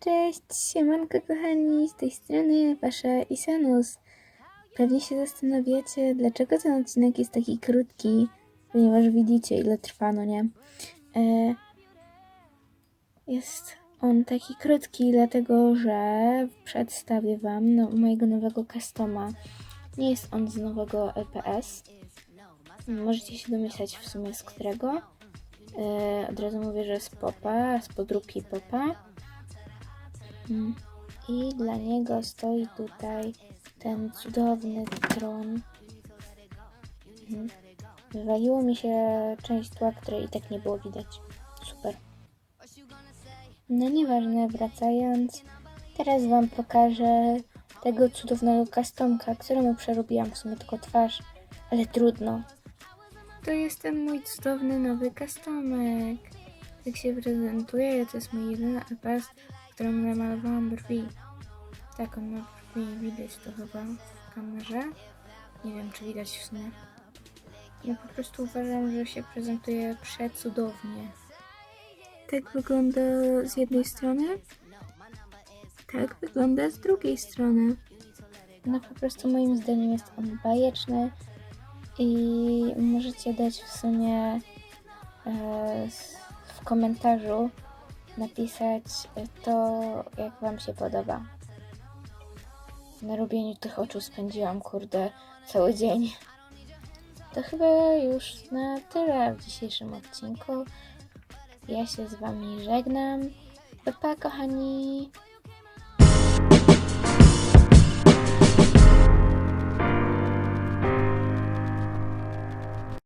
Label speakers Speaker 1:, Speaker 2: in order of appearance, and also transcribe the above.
Speaker 1: Cześć, siemanko kochani, z tej strony wasza Isanus. Pewnie się zastanawiacie, dlaczego ten odcinek jest taki krótki, ponieważ widzicie ile trwa, no nie? E, jest on taki krótki, dlatego że przedstawię wam no, mojego nowego customa. Nie jest on z nowego LPS. Możecie się domyślać w sumie z którego. E, od razu mówię, że z Popa, z podróbki Popa. I dla niego stoi tutaj ten cudowny tron. Mhm. Wywaliło mi się część tła, której i tak nie było widać. Super. No nieważne, wracając, teraz wam pokażę tego cudownego customka, któremu przerobiłam w sumie tylko twarz, ale trudno. To jest ten mój cudowny nowy customek. Jak się prezentuje, to jest mój jedyny LPS, któremu namalowałam brwi. Tak, on ma brwi, widać to chyba w kamerze. Nie wiem, czy widać w sumie. Ja po prostu uważam, że się prezentuje przecudownie. Tak wygląda z jednej strony. Tak wygląda z drugiej strony. No po prostu moim zdaniem jest on bajeczny i możecie dać w sumie e, w komentarzu napisać e, to, jak Wam się podoba. Na robieniu tych oczu spędziłam, kurde, cały dzień. To chyba już na tyle w dzisiejszym odcinku. Ja się z Wami żegnam. Pa, pa kochani!